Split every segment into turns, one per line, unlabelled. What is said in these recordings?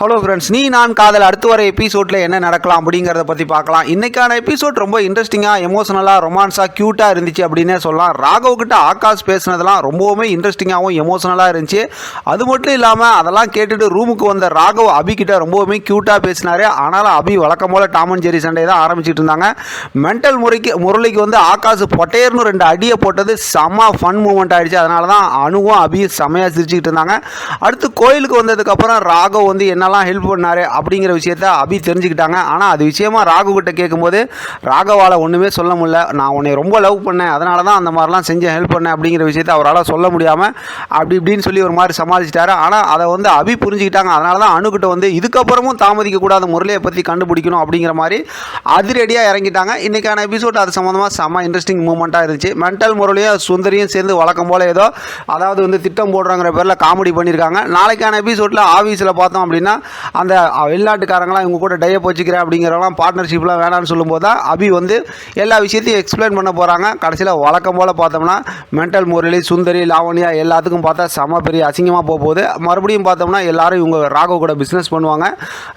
Hello friends நீ நான் காதல். அடுத்து வர எபிசோடில் என்ன நடக்கலாம் அப்படிங்கிறத பற்றி பார்க்கலாம். இன்றைக்கான எபிசோட் ரொம்ப இன்ட்ரெஸ்டிங்காக எமோஷனலாக ரொமான்ஸாக க்யூட்டாக இருந்துச்சு அப்படின்னே சொல்லலாம். ராகவ் கிட்ட ஆகாஷ் பேசினதெல்லாம் ரொம்பவுமே இன்ட்ரெஸ்டிங்காகவும் எமோஷனலாக இருந்துச்சு. அது மட்டும் இல்லாமல் அதெல்லாம் கேட்டுட்டு ரூமுக்கு வந்த ராகவ் அபி கிட்ட ரொம்பவுமே க்யூட்டாக பேசினார். ஆனாலும் அபி வழக்கம் போல் டாம் அண்ட் ஜெரி சண்டை தான் ஆரம்பிச்சிட்டு இருந்தாங்க. மென்டல் முறைக்கு முரளிக்கு வந்து ஆகாஷ் பொட்டையர்னு ரெண்டு அடியை போட்டது செம்ம ஃபன் மூமெண்ட் ஆகிடுச்சு அதனால தான் அணுவும் அபியும் செம்மையாக சிரிச்சுக்கிட்டு இருந்தாங்க. அடுத்து கோயிலுக்கு வந்ததுக்கப்புறம் ராகவ் வந்து என்ன என்னெல்லாம் ஹெல்ப் பண்ணார் அப்படிங்கிற விஷயத்த அபி தெரிஞ்சுக்கிட்டாங்க. ஆனால் அது விஷயமா ராகு கிட்ட கேட்கும்போது ராகவால் ஒன்றுமே சொல்ல முடியல. நான் உன்னை ரொம்ப லவ் பண்ணேன். அதனால தான் அந்த மாதிரிலாம் செஞ்சேன் ஹெல்ப் பண்ணேன் அப்படிங்கிற விஷயத்த அவரால் சொல்ல முடியாமல் அப்படி இப்படின்னு சொல்லி ஒரு மாதிரி சமாளிச்சிட்டாரு. ஆனால் அதை வந்து அபி புரிஞ்சுக்கிட்டாங்க. அதனால தான் அணுகிட்ட வந்து இதுக்கப்புறமும் தாமதிக்கக்கூடாத முரளியை பற்றி கண்டுபிடிக்கணும் அப்படிங்கிற மாதிரி அதிரடியாக இறங்கிட்டாங்க. இன்றைக்கான எபிசோட் அது சம்மந்தமாக செம்ம இன்ட்ரெஸ்டிங் மூமெண்ட்டாக இருந்துச்சு. மென்டல் முரளியும் சுந்தரியும் சேர்ந்து வழக்கம் போல் ஏதோ அதாவது வந்து திட்டம் போடுறாங்கிற பேரில் காமெடி பண்ணியிருக்காங்க நாளைக்கான எபிசோடில் ஆஃபீஸில் பார்த்தோம் அப்படின்னா அந்த வெளிநாட்டுக்காரங்களாம் இவங்க கூட டையப் வச்சுக்கிறேன் அப்படிங்கிறவங்களாம் பார்ட்னர்ஷிப்லாம் வேணாம்னு சொல்லும்போது தான் அபி வந்து எல்லா விஷயத்தையும் எக்ஸ்பிளைன் பண்ண போகிறாங்க கடைசியில் வழக்கம் போல் பார்த்தோம்னா மென்டல் முரளி சுந்தரி லாவணியா எல்லாத்துக்கும் பார்த்தா செம பெரிய அசிங்கமாக போக போகுது. மறுபடியும் பார்த்தோம்னா எல்லாரும் இவங்க ராகவ் கூட பிஸ்னஸ் பண்ணுவாங்க.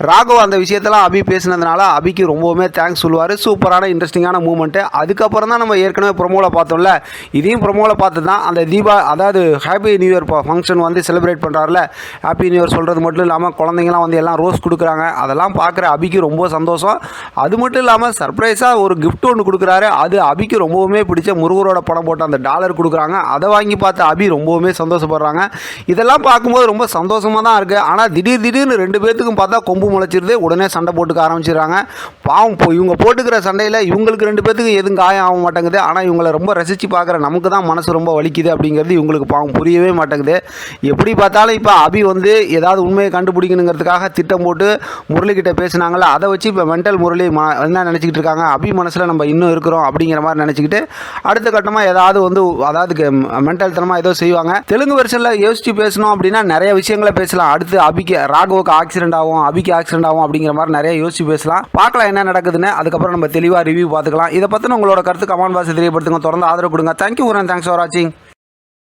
ராகவ் அந்த விஷயத்தெல்லாம் அபி பேசினதுனால அபிக்கு ரொம்பவுமே தேங்க்ஸ் சொல்லுவார். சூப்பரான இன்ட்ரெஸ்டிங்கான மூமெண்ட்டு அதுக்கப்புறம் தான் நம்ம ஏற்கனவே ப்ரொமோவில் பார்த்தோம்ல. இதையும் ப்ரொமோவில் பார்த்து தான் அந்த தீபா அதாவது ஹாப்பி நியூ இயர் ஃபங்க்ஷன் வந்து செலிப்ரேட் பண்ணுறாருல ஹாப்பி நியூ இயர் சொல்கிறது மட்டும் இல்லாமல் குழந்தைங்க குழந்தைங்களாம் வந்து எல்லாம் ரோஸ் கொடுக்குறாங்க. அதெல்லாம் பார்க்குற அபிக்கு ரொம்ப சந்தோஷம். அது மட்டும் இல்லாமல் சர்ப்ரைஸாக ஒரு கிஃப்ட் ஒன்று கொடுக்குறாரு. அது அபிக்கு ரொம்பவுமே பிடிச்ச முருகரோட படம் போட்ட அந்த டாலர் கொடுக்குறாங்க. அதை வாங்கி பார்த்து அபி ரொம்பவுமே சந்தோஷப்படுறாங்க. இதெல்லாம் பார்க்கும்போது ரொம்ப சந்தோஷமாக தான் இருக்குது ஆனால் திடீர் திடீர்னு ரெண்டு பேர்த்துக்கும் பார்த்தா கொம்பு முளைச்சிருது. உடனே சண்டை போட்டுக்க ஆரம்பிச்சிடுறாங்க. பாவம் இப்போ இவங்க போட்டுக்கிற சண்டையில் இவங்களுக்கு ரெண்டு பேர்த்துக்கு எதுவும் காயம் ஆக மாட்டேங்குது. ஆனால் இவங்களை ரொம்ப ரசித்து பார்க்குற நமக்கு தான் மனசு ரொம்ப வலிக்குது அப்படிங்கிறது இவங்களுக்கு பாவம் புரியவே மாட்டேங்குது. எப்படி பார்த்தாலும் இப்போ அபி வந்து ஏதாவது உண்மையை கண்டுபிடிக்கணுங்கிறதுக்காக திட்டம் போட்டு முரளிக்கிட்ட பேசுனாங்கல்ல அதை வச்சு இப்போ மென்டல் முரளி ம என்ன நினச்சிக்கிட்டு இருக்காங்க? அபி மனசில் நம்ம இன்னும் இருக்கிறோம் அப்படிங்கிற மாதிரி நினச்சிக்கிட்டு அடுத்த கட்டமாக ஏதாவது வந்து அதாவது மென்டல் தனமாக ஏதோ செய்வாங்க. தெலுங்கு வருஷனில் யோசிச்சு பேசணும் அப்படின்னா நிறைய விஷயங்களை பேசலாம். அடுத்து அபிக்கு ராகவுக்கு ஆக்சிடென்ட் ஆகும் அபிக்கு ஆக்சிடென்ட் ஆகும் அப்படிங்கிற மாதிரி நிறைய யோசிச்சு பேசலாம். பார்க்கலாம் என்ன நடக்குதுன்னு. அதுக்கப்புறம் நம்ம தெளிவாக ரிவ்யூ பார்த்துக்கலாம். இதை பற்றின உங்களோட கருத்து கமெண்ட் பாக்ஸ் தெரியப்படுத்துங்க. தொடர்ந்து ஆதரவு கொடுங்க. தேங்க்யூ தேங்க்ஸ் ஃபார் வாட்சிங்